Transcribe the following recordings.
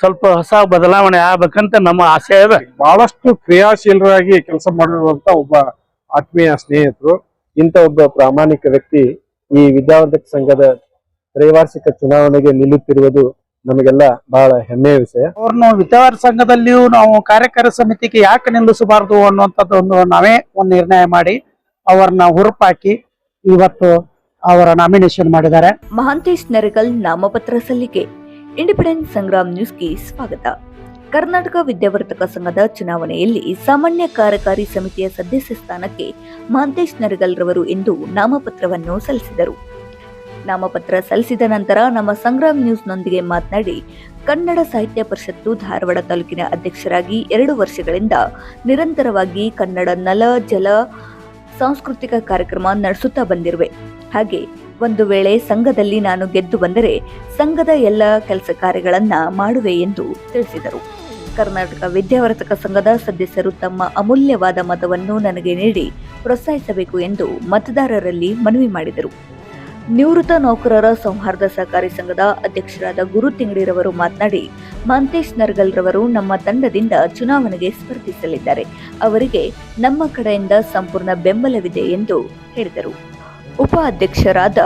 ಸ್ವಲ್ಪ ಹೊಸ ಬದಲಾವಣೆ ಆಗ್ಬೇಕಂತ ನಮ್ಮ ಆಸೆ ಇದೆ. ಬಹಳಷ್ಟು ಕ್ರಿಯಾಶೀಲರಾಗಿ ಕೆಲಸ ಮಾಡಿರುವಂತ ಒಬ್ಬ ಆತ್ಮೀಯ ಸ್ನೇಹಿತರು ಇಂಥ ಒಬ್ಬ ಪ್ರಾಮಾಣಿಕ ವ್ಯಕ್ತಿ ಈ ವಿದ್ಯಾವರ್ಧಕ ಸಂಘದ ತ್ರೈವಾರ್ಷಿಕ ಚುನಾವಣೆಗೆ ನಿಲ್ಲುತ್ತಿರುವುದು ನಮಗೆಲ್ಲ ಬಹಳ ಹೆಮ್ಮೆಯ ವಿಷಯ. ಅವ್ರನ್ನು ವಿದ್ಯಾವರ್ ಸಂಘದಲ್ಲಿಯೂ ನಾವು ಕಾರ್ಯಕಾರಿ ಸಮಿತಿಗೆ ಯಾಕೆ ನಿಲ್ಲಿಸಬಾರದು ಅನ್ನುವಂಥದ್ದು ಒಂದು ನಾವೇ ಒಂದು ನಿರ್ಣಯ ಮಾಡಿ ಅವರನ್ನ ಹುರುಪಾಕಿ ಇವತ್ತು ಅವರ ನಾಮಿನೇಷನ್ ಮಾಡಿದ್ದಾರೆ. ಮಹಾಂತೇಶ್ ನರಗಲ್ ನಾಮಪತ್ರ ಸಲ್ಲಿಕೆ. ಇಂಡಿಪೆಂಡೆಂಟ್ ಸಂಗ್ರಾಮ್ ನ್ಯೂಸ್ಗೆ ಸ್ವಾಗತ. ಕರ್ನಾಟಕ ವಿದ್ಯಾವರ್ತಕ ಸಂಘದ ಚುನಾವಣೆಯಲ್ಲಿ ಸಾಮಾನ್ಯ ಕಾರ್ಯಕಾರಿ ಸಮಿತಿಯ ಸದಸ್ಯ ಸ್ಥಾನಕ್ಕೆ ಮಹಂತೇಶ್ ನರಗಲ್ ರವರು ಎಂದು ನಾಮಪತ್ರವನ್ನು ಸಲ್ಲಿಸಿದರು. ನಾಮಪತ್ರ ಸಲ್ಲಿಸಿದ ನಂತರ ನಮ್ಮ ಸಂಗ್ರಾಮ್ ನ್ಯೂಸ್ನೊಂದಿಗೆ ಮಾತನಾಡಿ, ಕನ್ನಡ ಸಾಹಿತ್ಯ ಪರಿಷತ್ತು ಧಾರವಾಡ ತಾಲೂಕಿನ ಅಧ್ಯಕ್ಷರಾಗಿ ಎರಡು ವರ್ಷಗಳಿಂದ ನಿರಂತರವಾಗಿ ಕನ್ನಡ ನಲ, ಜಲ, ಸಾಂಸ್ಕೃತಿಕ ಕಾರ್ಯಕ್ರಮ ನಡೆಸುತ್ತಾ ಬಂದಿರುವೆ. ಹಾಗೆ ಒಂದು ವೇಳೆ ಸಂಘದಲ್ಲಿ ನಾನು ಗೆದ್ದು ಬಂದರೆ ಸಂಘದ ಎಲ್ಲ ಕೆಲಸ ಕಾರ್ಯಗಳನ್ನ ಮಾಡುವೆ ಎಂದು ತಿಳಿಸಿದರು. ಕರ್ನಾಟಕ ವಿದ್ಯಾವರ್ತಕ ಸಂಘದ ಸದಸ್ಯರು ತಮ್ಮ ಅಮೂಲ್ಯವಾದ ಮತವನ್ನು ನನಗೆ ನೀಡಿ ಪ್ರೋತ್ಸಾಹಿಸಬೇಕು ಎಂದು ಮತದಾರರಲ್ಲಿ ಮನವಿ ಮಾಡಿದರು. ನಿವೃತ್ತ ನೌಕರರ ಸೌಹಾರ್ದ ಸಹಕಾರಿ ಸಂಘದ ಅಧ್ಯಕ್ಷರಾದ ಗುರು ತಿಂಗಡಿರವರು ಮಾತನಾಡಿ, ಮಾಂತೇಶ್ ನರ್ಗಲ್ ರವರು ನಮ್ಮ ತಂಡದಿಂದ ಚುನಾವಣೆಗೆ ಸ್ಪರ್ಧಿಸಲಿದ್ದಾರೆ. ಅವರಿಗೆ ನಮ್ಮ ಕಡೆಯಿಂದ ಸಂಪೂರ್ಣ ಬೆಂಬಲವಿದೆ ಎಂದು ಹೇಳಿದರು. ಉಪ ಅಧ್ಯಕ್ಷರಾದ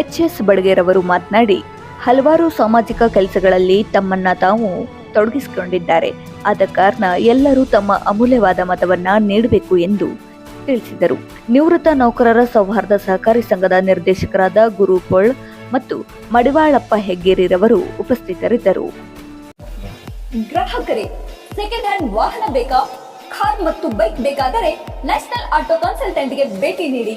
ಎಚ್ ಎಸ್ ಬಡಗೇರವರು ಮಾತನಾಡಿ, ಹಲವಾರು ಸಾಮಾಜಿಕ ಕೆಲಸಗಳಲ್ಲಿ ತಮ್ಮನ್ನ ತಾವು ತೊಡಗಿಸಿಕೊಂಡಿದ್ದಾರೆ. ಆದ ಕಾರಣ ಎಲ್ಲರೂ ತಮ್ಮ ಅಮೂಲ್ಯವಾದ ಮತವನ್ನ ನೀಡಬೇಕು ಎಂದು ತಿಳಿಸಿದರು. ನಿವೃತ್ತ ನೌಕರರ ಸೌಹಾರ್ದ ಸಹಕಾರಿ ಸಂಘದ ನಿರ್ದೇಶಕರಾದ ಗುರು ಪೊಳ್ ಮತ್ತು ಮಡಿವಾಳಪ್ಪ ಹೆಗ್ಗೇರಿರವರು ಉಪಸ್ಥಿತರಿದ್ದರು. ಗ್ರಾಹಕರೇ ಸೆಕೆಂಡ್ ಹ್ಯಾಂಡ್ ವಾಹನ ಬೇಕಾ? ಕಾರ್ ಮತ್ತು ಬೈಕ್ ಬೇಕಾದರೆ ನ್ಯಾಷನಲ್ ಆಟೋ ಕನ್ಸಲ್ಟೆಂಟ್ಗೆ ಭೇಟಿ ನೀಡಿ.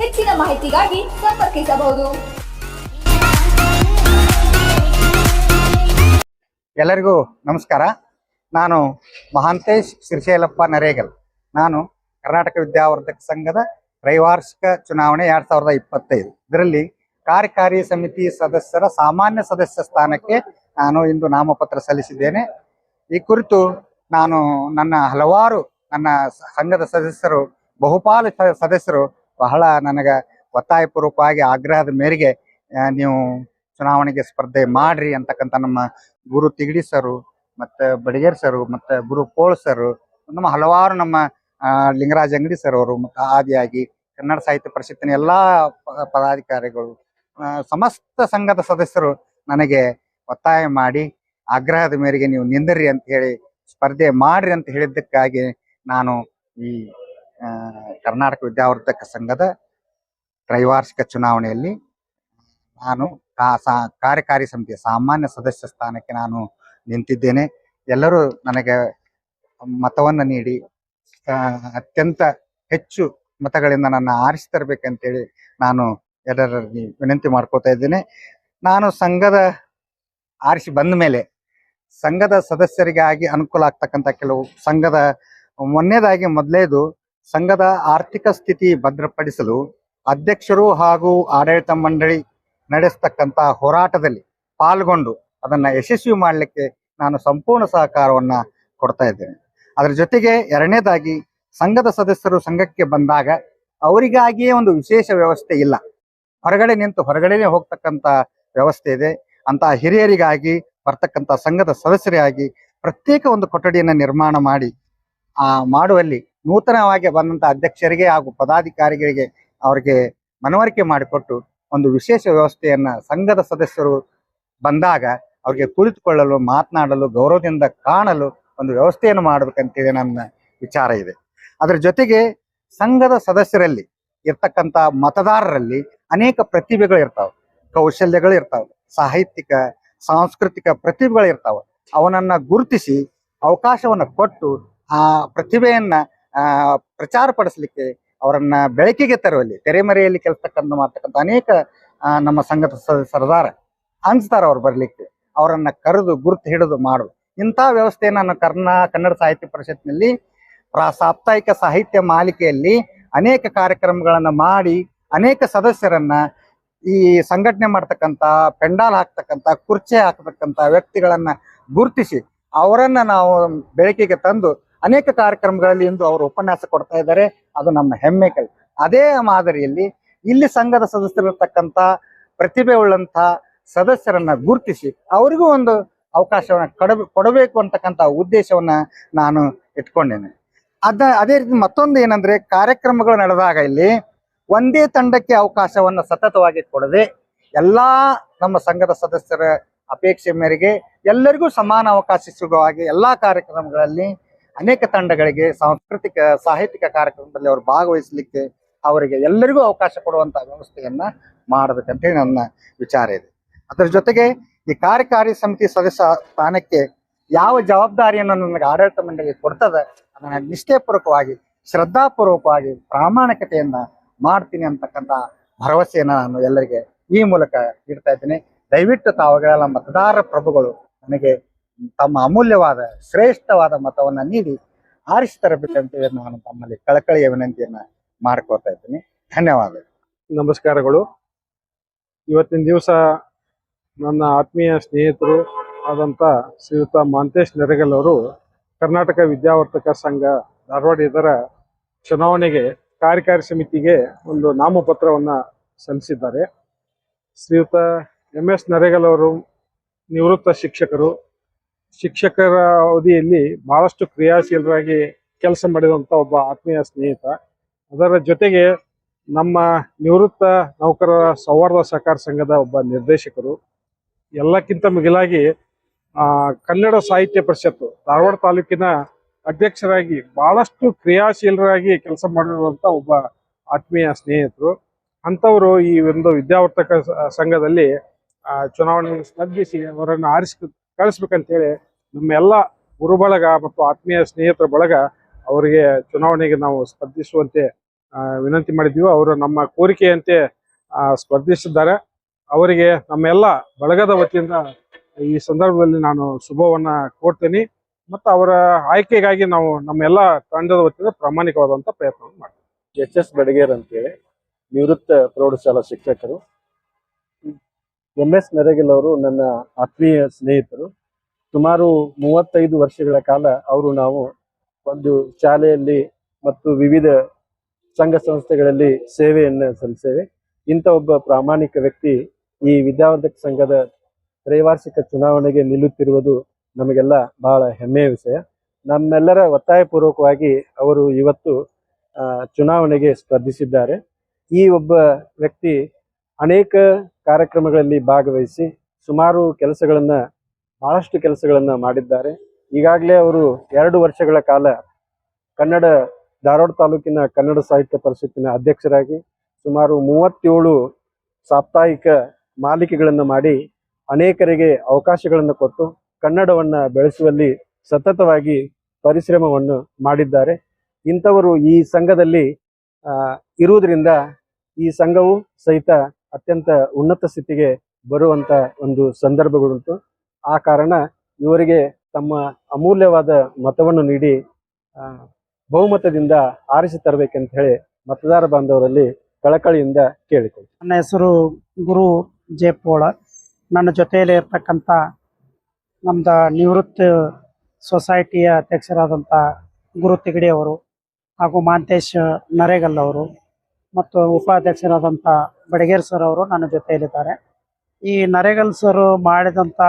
ಹೆಚ್ಚಿನ ಮಾಹಿತಿಗಾಗಿ ಸಂಪರ್ಕಿಸಬಹುದು. ಎಲ್ಲರಿಗೂ ನಮಸ್ಕಾರ. ನಾನು ಮಹಾಂತೇಶ್ ಶ್ರೀಶೈಲಪ್ಪ ನರೇಗಲ್. ನಾನು ಕರ್ನಾಟಕ ವಿದ್ಯಾವರ್ಧಕ ಸಂಘದ ತ್ರೈವಾರ್ಷಿಕ ಚುನಾವಣೆ ಎರಡ್ ಸಾವಿರದ ಇಪ್ಪತ್ತೈದು. ಇದರಲ್ಲಿ ಕಾರ್ಯಕಾರಿ ಸಮಿತಿ ಸದಸ್ಯರ ಸಾಮಾನ್ಯ ಸದಸ್ಯ ಸ್ಥಾನಕ್ಕೆ ನಾನು ಇಂದು ನಾಮಪತ್ರ ಸಲ್ಲಿಸಿದ್ದೇನೆ. ಈ ಕುರಿತು ನಾನು ನನ್ನ ಹಲವಾರು ನನ್ನ ಸಂಘದ ಸದಸ್ಯರು, ಬಹುಪಾಲು ಸದಸ್ಯರು ಬಹಳ ನನಗೆ ಒತ್ತಾಯಪೂರ್ವಕವಾಗಿ ಆಗ್ರಹದ ಮೇರೆಗೆ ನೀವು ಚುನಾವಣೆಗೆ ಸ್ಪರ್ಧೆ ಮಾಡ್ರಿ ಅಂತಕ್ಕಂಥ ನಮ್ಮ ಗುರು ತಿಗಡಿ ಸರು, ಮತ್ತೆ ಬಡಿಗೇರ್ ಸರು, ಮತ್ತೆ ಗುರು ಪೋಳ್ ಸರು, ನಮ್ಮ ಹಲವಾರು ನಮ್ಮ ಲಿಂಗರಾಜ್ ಅಂಗಡಿ ಸರ್ ಅವರು, ಮತ್ತೆ ಆದಿಯಾಗಿ ಕನ್ನಡ ಸಾಹಿತ್ಯ ಪರಿಷತ್ತಿನ ಎಲ್ಲಾ ಪದಾಧಿಕಾರಿಗಳು ಸಮಸ್ತ ಸಂಘದ ಸದಸ್ಯರು ನನಗೆ ಒತ್ತಾಯ ಮಾಡಿ ಆಗ್ರಹದ ಮೇರೆಗೆ ನೀವು ನಿಂದರಿ ಅಂತ ಹೇಳಿ, ಸ್ಪರ್ಧೆ ಮಾಡ್ರಿ ಅಂತ ಹೇಳಿದ್ದಕ್ಕಾಗಿ ನಾನು ಈ ಕರ್ನಾಟಕ ವಿದ್ಯಾವರ್ಧಕ ಸಂಘದ ತ್ರೈವಾರ್ಷಿಕ ಚುನಾವಣೆಯಲ್ಲಿ ನಾನು ಕಾರ್ಯಕಾರಿ ಸಮಿತಿಯ ಸಾಮಾನ್ಯ ಸದಸ್ಯ ಸ್ಥಾನಕ್ಕೆ ನಾನು ನಿಂತಿದ್ದೇನೆ. ಎಲ್ಲರೂ ನನಗೆ ಮತವನ್ನು ನೀಡಿ ಅತ್ಯಂತ ಹೆಚ್ಚು ಮತಗಳಿಂದ ನನ್ನ ಆರಿಸಿ ತರಬೇಕಂತೇಳಿ ನಾನು ಎಲ್ಲರಲ್ಲಿ ವಿನಂತಿ ಮಾಡ್ಕೋತಾ ಇದ್ದೇನೆ. ನಾನು ಸಂಘದ ಆರಿಸಿ ಬಂದ ಮೇಲೆ ಸಂಘದ ಸದಸ್ಯರಿಗಾಗಿ ಅನುಕೂಲ ಆಗ್ತಕ್ಕಂಥ ಕೆಲವು, ಸಂಘದ ಮೊನ್ನೆದಾಗಿ ಮೊದಲೇದು ಸಂಘದ ಆರ್ಥಿಕ ಸ್ಥಿತಿ ಭದ್ರಪಡಿಸಲು ಅಧ್ಯಕ್ಷರು ಹಾಗೂ ಆಡಳಿತ ಮಂಡಳಿ ನಡೆಸತಕ್ಕಂತಹ ಹೋರಾಟದಲ್ಲಿ ಪಾಲ್ಗೊಂಡು ಅದನ್ನ ಯಶಸ್ವಿ ಮಾಡಲಿಕ್ಕೆ ನಾನು ಸಂಪೂರ್ಣ ಸಹಕಾರವನ್ನ ಕೊಡ್ತಾ ಇದ್ದೇನೆ. ಅದರ ಜೊತೆಗೆ ಎರಡನೇದಾಗಿ ಸಂಘದ ಸದಸ್ಯರು ಸಂಘಕ್ಕೆ ಬಂದಾಗ ಅವರಿಗಾಗಿಯೇ ಒಂದು ವಿಶೇಷ ವ್ಯವಸ್ಥೆ ಇಲ್ಲ. ಹೊರಗಡೆ ನಿಂತು ಹೊರಗಡೆನೆ ಹೋಗ್ತಕ್ಕಂತ ವ್ಯವಸ್ಥೆ ಇದೆ. ಅಂತ ಹಿರಿಯರಿಗಾಗಿ ಬರ್ತಕ್ಕಂತ ಸಂಘದ ಸದಸ್ಯರಿಗಾಗಿ ಪ್ರತ್ಯೇಕ ಒಂದು ಕೊಠಡಿಯನ್ನ ನಿರ್ಮಾಣ ಮಾಡಿ ಆ ಮಾಡುವಲ್ಲಿ ನೂತನವಾಗಿ ಬಂದಂತ ಅಧ್ಯಕ್ಷರಿಗೆ ಹಾಗೂ ಪದಾಧಿಕಾರಿಗಳಿಗೆ ಅವರಿಗೆ ಮನವರಿಕೆ ಮಾಡಿಕೊಟ್ಟು ಒಂದು ವಿಶೇಷ ವ್ಯವಸ್ಥೆಯನ್ನ ಸಂಘದ ಸದಸ್ಯರು ಬಂದಾಗ ಅವರಿಗೆ ಕುಳಿತುಕೊಳ್ಳಲು, ಮಾತನಾಡಲು, ಗೌರವದಿಂದ ಕಾಣಲು ಒಂದು ವ್ಯವಸ್ಥೆಯನ್ನು ಮಾಡಬೇಕಂತೇಳಿ ನನ್ನ ವಿಚಾರ ಇದೆ. ಅದರ ಜೊತೆಗೆ ಸಂಘದ ಸದಸ್ಯರಲ್ಲಿ ಇರ್ತಕ್ಕಂಥ ಮತದಾರರಲ್ಲಿ ಅನೇಕ ಪ್ರತಿಭೆಗಳು ಇರ್ತಾವೆ. ಕೌಶಲ್ಯಗಳು ಇರ್ತಾವೆ. ಸಾಹಿತ್ಯಿಕ, ಸಾಂಸ್ಕೃತಿಕ ಪ್ರತಿಭೆಗಳು ಇರ್ತಾವೆ. ಅವನನ್ನ ಗುರುತಿಸಿ ಅವಕಾಶವನ್ನ ಕೊಟ್ಟು ಆ ಪ್ರತಿಭೆಯನ್ನ ಪ್ರಚಾರ ಪಡಿಸ್ಲಿಕ್ಕೆ ಅವರನ್ನ ಬೆಳಕಿಗೆ ತರುವಲ್ಲಿ ತೆರೆಮರೆಯಲ್ಲಿ ಕೆಲಸಕ್ಕಂತ ಮಾಡ್ತಕ್ಕಂಥ ಅನೇಕ ನಮ್ಮ ಸಂಘದ ಸರದಾರ ಅನ್ಸ್ತಾರ ಅವ್ರು ಬರ್ಲಿಕ್ಕೆ. ಅವರನ್ನ ಕರೆದು, ಗುರುತು ಹಿಡಿದು ಮಾಡು ಇಂಥ ವ್ಯವಸ್ಥೆಯನ್ನು ನಾನು ಕರ್ನಾ, ಕನ್ನಡ ಸಾಹಿತ್ಯ ಪರಿಷತ್ನಲ್ಲಿ ಪ್ರಾ- ಸಾಪ್ತಾಹಿಕ ಸಾಹಿತ್ಯ ಮಾಲಿಕೆಯಲ್ಲಿ ಅನೇಕ ಕಾರ್ಯಕ್ರಮಗಳನ್ನ ಮಾಡಿ, ಅನೇಕ ಸದಸ್ಯರನ್ನ ಈ ಸಂಘಟನೆ ಮಾಡ್ತಕ್ಕಂಥ, ಪೆಂಡಾಲ್ ಹಾಕ್ತಕ್ಕಂಥ, ಕುರ್ಚಿ ಹಾಕ್ತಕ್ಕಂಥ ವ್ಯಕ್ತಿಗಳನ್ನ ಗುರುತಿಸಿ, ಅವರನ್ನ ನಾವು ಬೆಳಕಿಗೆ ತಂದು ಅನೇಕ ಕಾರ್ಯಕ್ರಮಗಳಲ್ಲಿ ಇಂದು ಅವರು ಉಪನ್ಯಾಸ ಕೊಡ್ತಾ ಇದ್ದಾರೆ. ಅದು ನಮ್ಮ ಹೆಮ್ಮೆ ಕೆಲ. ಅದೇ ಮಾದರಿಯಲ್ಲಿ ಇಲ್ಲಿ ಸಂಘದ ಸದಸ್ಯರಿರ್ತಕ್ಕಂಥ ಪ್ರತಿಭೆ ಉಳ್ಳಂತ ಸದಸ್ಯರನ್ನ ಗುರುತಿಸಿ ಅವರಿಗೂ ಒಂದು ಅವಕಾಶವನ್ನ ಕಡ ಕೊಡಬೇಕು ಅಂತಕ್ಕಂಥ ಉದ್ದೇಶವನ್ನ ನಾನು ಇಟ್ಕೊಂಡೇನೆ. ಅದ, ಅದೇ ರೀತಿ ಮತ್ತೊಂದು ಏನಂದ್ರೆ ಕಾರ್ಯಕ್ರಮಗಳು ನಡೆದಾಗ ಇಲ್ಲಿ ಒಂದೇ ತಂಡಕ್ಕೆ ಅವಕಾಶವನ್ನ ಸತತವಾಗಿ ಕೊಡದೆ ಎಲ್ಲಾ ನಮ್ಮ ಸಂಘದ ಸದಸ್ಯರ ಅಪೇಕ್ಷೆ ಮೇರೆಗೆ ಎಲ್ಲರಿಗೂ ಸಮಾನ ಅವಕಾಶ ಸಿಗುವ ಹಾಗೆ ಎಲ್ಲಾ ಕಾರ್ಯಕ್ರಮಗಳಲ್ಲಿ ಅನೇಕ ತಂಡಗಳಿಗೆ ಸಾಂಸ್ಕೃತಿಕ, ಸಾಹಿತ್ಯಿಕ ಕಾರ್ಯಕ್ರಮದಲ್ಲಿ ಅವರು ಭಾಗವಹಿಸಲಿಕ್ಕೆ ಅವರಿಗೆ ಎಲ್ಲರಿಗೂ ಅವಕಾಶ ಕೊಡುವಂತಹ ವ್ಯವಸ್ಥೆಯನ್ನ ಮಾಡಬೇಕಂತ ಹೇಳಿ ನನ್ನ ವಿಚಾರ ಇದೆ. ಅದರ ಜೊತೆಗೆ ಈ ಕಾರ್ಯಕಾರಿ ಸಮಿತಿ ಸದಸ್ಯ ಸ್ಥಾನಕ್ಕೆ ಯಾವ ಜವಾಬ್ದಾರಿಯನ್ನು ನನಗೆ ಆಡಳಿತ ಮಂಡಳಿ ಕೊಡ್ತದೆ, ಅದನ್ನ ನಿಷ್ಠೆಪೂರ್ವಕವಾಗಿ, ಶ್ರದ್ಧಾಪೂರ್ವಕವಾಗಿ, ಪ್ರಾಮಾಣಿಕತೆಯನ್ನ ಮಾಡ್ತೀನಿ ಅಂತಕ್ಕಂಥ ಭರವಸೆಯನ್ನ ನಾನು ಎಲ್ಲರಿಗೆ ಈ ಮೂಲಕ ಇಡ್ತಾ ಇದ್ದೀನಿ. ದಯವಿಟ್ಟು ತಾವುಗಳೆಲ್ಲ ಮತದಾರ ಪ್ರಭುಗಳು ನನಗೆ ತಮ್ಮ ಅಮೂಲ್ಯವಾದ, ಶ್ರೇಷ್ಠವಾದ ಮತವನ್ನ ನೀಡಿ ಆರಿಸಿ ತರಬೇಕಂತೇಳಿ ನಾನು ತಮ್ಮಲ್ಲಿ ಕಳಕಳಿಯ ವಿನಂತಿಯನ್ನ ಮಾಡ್ಕೋತಾ ಇದ್ದೀನಿ. ಧನ್ಯವಾದ ನಮಸ್ಕಾರಗಳು. ಇವತ್ತಿನ ದಿವಸ ನನ್ನ ಆತ್ಮೀಯ ಸ್ನೇಹಿತರು ಆದಂಥ ಶ್ರೀಯುತ ಮಾಂತೇಶ್ ನೆರಗಲ್ ಅವರು ಕರ್ನಾಟಕ ವಿದ್ಯಾವರ್ತಕ ಸಂಘ ಧಾರವಾಡ ಇದರ ಚುನಾವಣೆಗೆ ಕಾರ್ಯಕಾರಿ ಸಮಿತಿಗೆ ಒಂದು ನಾಮಪತ್ರವನ್ನ ಸಲ್ಲಿಸಿದ್ದಾರೆ. ಶ್ರೀಯುತ ಎಂ ಎಸ್ ನರೇಗಲ್ ಅವರು ನಿವೃತ್ತ ಶಿಕ್ಷಕರು ಶಿಕ್ಷಕರ ಅವಧಿಯಲ್ಲಿ ಬಹಳಷ್ಟು ಕ್ರಿಯಾಶೀಲರಾಗಿ ಕೆಲಸ ಮಾಡಿದಂಥ ಒಬ್ಬ ಆತ್ಮೀಯ ಸ್ನೇಹಿತ. ಅದರ ಜೊತೆಗೆ ನಮ್ಮ ನಿವೃತ್ತ ನೌಕರರ ಸೌಹಾರ್ದ ಸಹಕಾರ ಸಂಘದ ಒಬ್ಬ ನಿರ್ದೇಶಕರು. ಎಲ್ಲಕ್ಕಿಂತ ಮಿಗಿಲಾಗಿ ಕನ್ನಡ ಸಾಹಿತ್ಯ ಪರಿಷತ್ತು ಧಾರವಾಡ ತಾಲೂಕಿನ ಅಧ್ಯಕ್ಷರಾಗಿ ಬಹಳಷ್ಟು ಕ್ರಿಯಾಶೀಲರಾಗಿ ಕೆಲಸ ಮಾಡಿರುವಂಥ ಒಬ್ಬ ಆತ್ಮೀಯ ಸ್ನೇಹಿತರು. ಅಂಥವರು ಈ ಒಂದು ವಿದ್ಯಾವರ್ತಕ ಸಂಘದಲ್ಲಿ ಚುನಾವಣೆಗೆ ಸ್ಪರ್ಧಿಸಿ ಅವರನ್ನು ಆರಿಸಿ ಕಳಿಸ್ಬೇಕಂತೇಳಿ ನಮ್ಮೆಲ್ಲ ಗುರುಬಳಗ ಮತ್ತು ಆತ್ಮೀಯ ಸ್ನೇಹಿತರ ಬಳಗ ಅವರಿಗೆ ಚುನಾವಣೆಗೆ ನಾವು ಸ್ಪರ್ಧಿಸುವಂತೆ ವಿನಂತಿ ಮಾಡಿದ್ದೀವಿ. ಅವರು ನಮ್ಮ ಕೋರಿಕೆಯಂತೆ ಸ್ಪರ್ಧಿಸಿದ್ದಾರೆ. ಅವರಿಗೆ ನಮ್ಮೆಲ್ಲ ಬಳಗದ ವತಿಯಿಂದ ಈ ಸಂದರ್ಭದಲ್ಲಿ ನಾನು ಶುಭವನ್ನ ಕೋರ್ತೀನಿ ಮತ್ತು ಅವರ ಆಯ್ಕೆಗಾಗಿ ನಾವು ನಮ್ಮೆಲ್ಲ ತಂಡದ ವತಿಯಿಂದ ಪ್ರಾಮಾಣಿಕವಾದಂಥ ಪ್ರಯತ್ನವನ್ನು ಮಾಡ್ತೀವಿ. ಎಚ್ ಎಸ್ ಬಡಗೇರ್ ಅಂತೇಳಿ ನಿವೃತ್ತ ಪ್ರೌಢಶಾಲಾ ಶಿಕ್ಷಕರು ಎಂ ಎಸ್ ನರೇಗಲ್ ಅವರು ನನ್ನ ಆತ್ಮೀಯ ಸ್ನೇಹಿತರು. ಸುಮಾರು ಮೂವತ್ತೈದು ವರ್ಷಗಳ ಕಾಲ ಅವರು ನಾವು ಒಂದು ಶಾಲೆಯಲ್ಲಿ ಮತ್ತು ವಿವಿಧ ಸಂಘ ಸಂಸ್ಥೆಗಳಲ್ಲಿ ಸೇವೆಯನ್ನು ಸಲ್ಲಿಸೇವೆ ಇಂಥ ಒಬ್ಬ ಪ್ರಾಮಾಣಿಕ ವ್ಯಕ್ತಿ ಈ ವಿದ್ಯಾವರ್ಧಕ ಸಂಘದ ತ್ರೈವಾರ್ಷಿಕ ಚುನಾವಣೆಗೆ ನಿಲ್ಲುತ್ತಿರುವುದು ನಮಗೆಲ್ಲ ಬಹಳ ಹೆಮ್ಮೆಯ ವಿಷಯ. ನಮ್ಮೆಲ್ಲರ ಒತ್ತಾಯಪೂರ್ವಕವಾಗಿ ಅವರು ಇವತ್ತು ಚುನಾವಣೆಗೆ ಸ್ಪರ್ಧಿಸಿದ್ದಾರೆ. ಈ ಒಬ್ಬ ವ್ಯಕ್ತಿ ಅನೇಕ ಕಾರ್ಯಕ್ರಮಗಳಲ್ಲಿ ಭಾಗವಹಿಸಿ ಸುಮಾರು ಕೆಲಸಗಳನ್ನ, ಬಹಳಷ್ಟು ಕೆಲಸಗಳನ್ನ ಮಾಡಿದ್ದಾರೆ. ಈಗಾಗಲೇ ಅವರು ಎರಡು ವರ್ಷಗಳ ಕಾಲ ಕನ್ನಡ ಧಾರವಾಡ ತಾಲೂಕಿನ ಕನ್ನಡ ಸಾಹಿತ್ಯ ಪರಿಷತ್ತಿನ ಅಧ್ಯಕ್ಷರಾಗಿ ಸುಮಾರು ಮೂವತ್ತೇಳು ಸಾಪ್ತಾಹಿಕ ಮಾಲಿಕೆಗಳನ್ನು ಮಾಡಿ ಅನೇಕರಿಗೆ ಅವಕಾಶಗಳನ್ನು ಕೊಟ್ಟು ಕನ್ನಡವನ್ನ ಬೆಳೆಸುವಲ್ಲಿ ಸತತವಾಗಿ ಪರಿಶ್ರಮವನ್ನು ಮಾಡಿದ್ದಾರೆ. ಇಂಥವರು ಈ ಸಂಘದಲ್ಲಿ ಇರುವುದರಿಂದ ಈ ಸಂಘವು ಸಹಿತ ಅತ್ಯಂತ ಉನ್ನತ ಸ್ಥಿತಿಗೆ ಬರುವಂತ ಒಂದು ಸಂದರ್ಭಗಳುಂಟು. ಆ ಕಾರಣ ಇವರಿಗೆ ತಮ್ಮ ಅಮೂಲ್ಯವಾದ ಮತವನ್ನು ನೀಡಿ ಬಹುಮತದಿಂದ ಆರಿಸಿ ತರಬೇಕಂತ ಹೇಳಿ ಮತದಾರ ಬಾಂಧವರಲ್ಲಿ ಕಳಕಳಿಯಿಂದ ಕೇಳಿಕೊಳ್ಳಿ. ನನ್ನ ಹೆಸರು ಗುರು ಜೇಪೋಳ ನನ್ನ ಜೊತೆಯಲ್ಲಿ ಇರ್ತಕ್ಕಂಥ ನಮ್ದ ನಿವೃತ್ತ ಸೊಸೈಟಿಯ ಅಧ್ಯಕ್ಷರಾದಂಥ ಗುರು ತಿಗಡಿ ಅವರು ಹಾಗೂ ಮಾಂತೇಶ್ ನರೇಗಲ್ ಅವರು. ಮತ್ತು ಉಪಾಧ್ಯಕ್ಷರಾದಂಥ ಬಡಗೇರ್ ಸರ್ ಅವರು ನನ್ನ ಜೊತೆಯಲ್ಲಿದ್ದಾರೆ. ಈ ನರೇಗಲ್ ಸರ್ ಮಾಡಿದಂಥ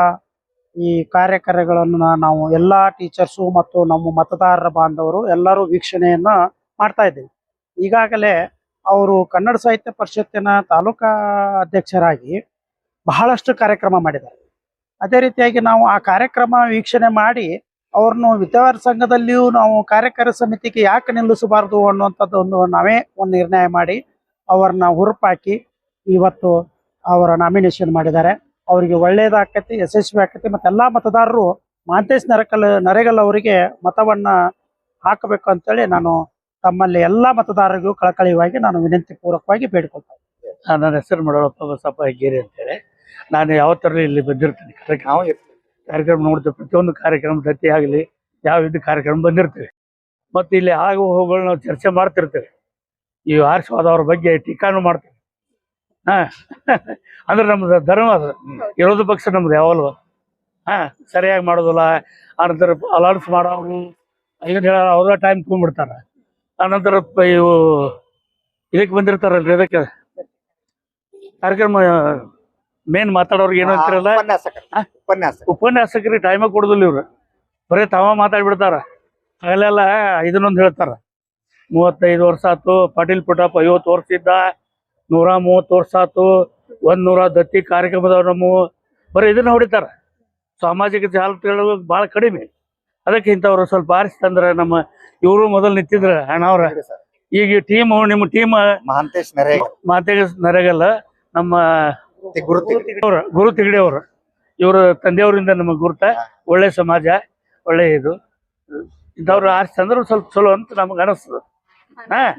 ಈ ಕಾರ್ಯಕ್ರಮಗಳನ್ನು ನಾವು ಎಲ್ಲ ಟೀಚರ್ಸು ಮತ್ತು ನಮ್ಮ ಮತದಾರರ ಬಾಂಧವರು ಎಲ್ಲರೂ ವೀಕ್ಷಣೆಯನ್ನು ಮಾಡ್ತಾ ಇದ್ದೀವಿ. ಈಗಾಗಲೇ ಅವರು ಕನ್ನಡ ಸಾಹಿತ್ಯ ಪರಿಷತ್ತಿನ ತಾಲೂಕಾ ಅಧ್ಯಕ್ಷರಾಗಿ ಬಹಳಷ್ಟು ಕಾರ್ಯಕ್ರಮ ಮಾಡಿದ್ದಾರೆ. ಅದೇ ರೀತಿಯಾಗಿ ನಾವು ಆ ಕಾರ್ಯಕ್ರಮ ವೀಕ್ಷಣೆ ಮಾಡಿ ಅವ್ರನ್ನು ವಿದ್ಯಾರ್ಥಿ ಸಂಘದಲ್ಲಿಯೂ ನಾವು ಕಾರ್ಯಕಾರಿ ಸಮಿತಿಗೆ ಯಾಕೆ ನಿಲ್ಲಿಸಬಾರ್ದು ಅನ್ನುವಂಥದ್ದು ಒಂದು ನಾವೇ ಒಂದು ನಿರ್ಣಯ ಮಾಡಿ ಅವ್ರನ್ನ ಹುರುಪಾಕಿ ಇವತ್ತು ಅವರ ನಾಮಿನೇಷನ್ ಮಾಡಿದ್ದಾರೆ. ಅವರಿಗೆ ಒಳ್ಳೇದಾಕತಿ, ಯಶಸ್ವಿ ಆಕತಿ ಮತ್ತು ಎಲ್ಲ ಮತದಾರರು ಮಾಂತೇಶ್ ನರಕಲ್, ನರೇಗಲ್ ಅವರಿಗೆ ಮತವನ್ನ ಹಾಕಬೇಕು ಅಂತೇಳಿ ನಾನು ತಮ್ಮಲ್ಲಿ ಎಲ್ಲ ಮತದಾರರಿಗೂ ಕಳಕಳಿಯವಾಗಿ ನಾನು ವಿನಂತಿ ಪೂರ್ವಕವಾಗಿ ಬೇಡಿಕೊಳ್ತಾ. ನನ್ನ ಹೆಸರು ಮಡಳಪ್ಪ ಬಸಪ್ಪ ಹೆಗ್ಗೇರಿ ಅಂತೇಳಿ. ನಾನು ಯಾವತ್ತರಲಿ ಇಲ್ಲಿ ಬಂದಿರ್ತೀನಿ. ಕರೆಕ್ಟ್ ನಾವು ಕಾರ್ಯಕ್ರಮ ನೋಡ್ತೇವೆ. ಪ್ರತಿಯೊಂದು ಕಾರ್ಯಕ್ರಮ ದತ್ತಿ ಆಗಲಿ ಯಾವ ಇದು ಕಾರ್ಯಕ್ರಮ ಬಂದಿರ್ತೇವೆ ಮತ್ತು ಇಲ್ಲಿ ಆಗು ಹೋಗುಗಳು ನಾವು ಚರ್ಚೆ ಮಾಡ್ತಿರ್ತೇವೆ. ಈ ಆರ್ಸ್ ಅವ್ರ ಬಗ್ಗೆ ಟೀಕಾನು ಮಾಡ್ತೇವೆ. ಹಾ ಅಂದ್ರೆ ನಮ್ದು ಧರ್ಮ ಅದು. ಇರೋದು ಪಕ್ಷ ನಮ್ದು ಯಾವಲ್ವ? ಹಾ ಸರಿಯಾಗಿ ಮಾಡೋದಿಲ್ಲ. ಅನಂತರ ಅಲೌನ್ಸ್ ಮಾಡೋರು ಈಗ ಹೇಳ ಅವ್ರ ಟೈಮ್ ತೊಗೊಂಡ್ಬಿಡ್ತಾರ. ಅನಂತರ ಇವು ಇದಕ್ಕೆ ಬಂದಿರ್ತಾರಲ್ರಿ ಇದಕ್ಕೆ ಕಾರ್ಯಕ್ರಮ ಮೇನ್ ಮಾತಾಡೋರ್ಗೆ ಏನು ಅಂತಿರಲ್ಲ? ಉಪನ್ಯಾಸ ಉಪನ್ಯಾಸಕರಿಗೆ ಟೈಮ ಕೊಡುದಿಲ್ಲ ಇವ್ರು. ಬರೀ ತಾವ ಮಾತಾಡ್ಬಿಡ್ತಾರ. ಅಲ್ಲೆಲ್ಲ ಇದನ್ನೊಂದು ಹೇಳ್ತಾರ. ಮೂವತ್ತೈದು ವರ್ಷ ಆತು ಪಾಟೀಲ್ ಪುಟಪ್ಪ ಐವತ್ತು ವರ್ಷ ಇದ್ದ ನೂರ ಮೂವತ್ತು ವರ್ಷ ಆತು ಒಂದ್ ನೂರ ದತ್ತಿ ಕಾರ್ಯಕ್ರಮದವ್ರು ನಮ್ಮ ಬರೀ ಇದನ್ನ ಹೊಡಿತಾರ. ಸಾಮಾಜಿಕ ಜಾಲತಾಣ ಬಹಳ ಕಡಿಮೆ. ಅದಕ್ಕೆ ಇಂಥವ್ರು ಸ್ವಲ್ಪ ಆರಿಸ್ತಂದ್ರೆ ನಮ್ಮ ಇವರು ಮೊದಲು ನಿಂತಿದ್ರ ಅಣ್ಣವ್ರ ಈಗ ಟೀಮ್ ನಿಮ್ಮ ಟೀಮ್ ಮಹಾಂತೇಶ್ ನರೇಗ. ಮಹಾಂತೇಶ್ ನರಗಲ್ಲ ನಮ್ಮ ಗುರು ಅವ್ರ ಗುರು ತಿಗಡಿ ಅವರು ಇವರು ತಂದೆಯವರಿಂದ ನಮಗೆ ಗುರುತ ಒಳ್ಳೆ ಸಮಾಜ ಒಳ್ಳೆ ಇದು. ಇಂಥವ್ರು ಆರಿಸ್ತಂದ್ರೆ ಸ್ವಲ್ಪ ಚಲೋ ಅಂತ ನಮ್ಗೆ ಅನಿಸ್ತದೆ. ಹಾ.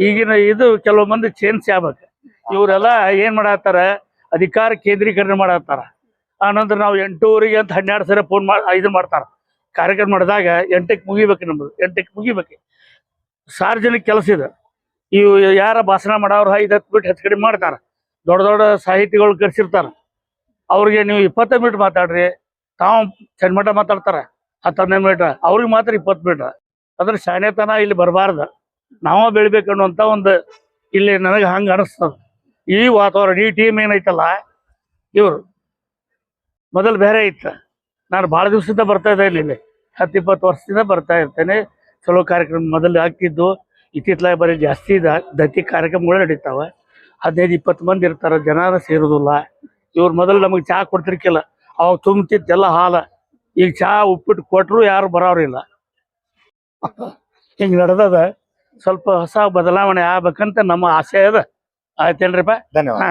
ಈಗಿನ ಇದು ಕೆಲವು ಮಂದಿ ಚೇಂಜ್ ಆಗ್ಬೇಕು. ಇವರೆಲ್ಲ ಏನ್ ಮಾಡತ್ತಾರ? ಅಧಿಕಾರ ಕೇಂದ್ರೀಕರಣ ಮಾಡತ್ತಾರ. ಆನಂತರ ನಾವು ಎಂಟೂವರೆಗೆ ಅಂತ ಹನ್ನೆರಡು ಸರಿ ಫೋನ್ ಮಾಡಿ ಇದನ್ನ ಮಾಡ್ತಾರ. ಕಾರ್ಯಕ್ರಮ ಮಾಡಿದಾಗ ಎಂಟಕ್ಕೆ ಮುಗಿಬೇಕು ನಮ್ದು. ಎಂಟಕ್ಕೆ ಮುಗಿಬೇಕು. ಸಾರ್ವಜನಿಕ ಕೆಲಸ ಇದೆ. ಇವು ಯಾರ ಭಾಷಣ ಮಾಡೋರು ಐದು ಹತ್ತು ಬಿಟ್ಟು ಹೆಚ್ಚು ಕಡಿಮೆ ಮಾಡ್ತಾರ. ದೊಡ್ಡ ದೊಡ್ಡ ಸಾಹಿತಿಗಳು ಕರ್ಸಿರ್ತಾರ. ಅವ್ರಿಗೆ ನೀವು ಇಪ್ಪತ್ತೈದು ಮೀಟರ್ ಮಾತಾಡ್ರಿ, ತಾವು ಚನ್ಮಠ ಮಾತಾಡ್ತಾರ. ಹತ್ತು ಹನ್ನೆರಡು ಮಿನಿಟ್ ಅವ್ರಿಗೆ ಮಾತ್ರ ಇಪ್ಪತ್ತು ಮೀಟ್ರ್ ಅದ್ರ ಶಾಣೆತನ ಇಲ್ಲಿ ಬರಬಾರ್ದು. ನಾವು ಬೆಳಿಬೇಕನ್ನುವಂಥ ಒಂದು ಇಲ್ಲಿ ನನಗೆ ಹಂಗೆ ಅನಿಸ್ತದ. ಈ ವಾತಾವರಣ, ಈ ಟೀಮ್ ಏನೈತಲ್ಲ, ಇವರು ಮೊದಲು ಬೇರೆ ಇತ್ತು. ನಾನು ಭಾಳ ದಿವಸದಿಂದ ಬರ್ತಾ ಇದ್ದೆ ಇಲ್ಲಿ ಹತ್ತು ಇಪ್ಪತ್ತು ವರ್ಷದಿಂದ ಬರ್ತಾ ಇರ್ತೇನೆ. ಚಲೋ ಕಾರ್ಯಕ್ರಮ ಮೊದಲು ಆಗ್ತಿದ್ದು. ಇತ್ತಿತ್ತಲಾಗ ಬರೀ ಜಾಸ್ತಿ ದತ್ತಿ ಕಾರ್ಯಕ್ರಮಗಳು ನಡೀತಾವ. ಹದಿನೈದು ಇಪ್ಪತ್ತು ಮಂದಿ ಇರ್ತಾರೆ ಜನ ಸೇರೋದಿಲ್ಲ. ಇವ್ರು ಮೊದಲು ನಮಗೆ ಚಹಾ ಕೊಡ್ತಿರ್ಕಿಲ್ಲ. ಅವಾಗ ತುಂಬ್ತಿದ್ದೆಲ್ಲ ಹಾಲ. ಈಗ ಚಹಾ ಉಪ್ಪಿಟ್ಟು ಕೊಟ್ಟರು ಯಾರು ಬರೋರಿಲ್ಲ ಹಿಂಗೆ ನಡೆದದ. ಸ್ವಲ್ಪ ಹೊಸ ಬದಲಾವಣೆ ಆಗ್ಬೇಕಂತ ನಮ್ಮ ಆಸೆ ಅದ. ಆಯ್ತೇನ್ರಿಪ್ಪ? ಧನ್ಯವಾದ.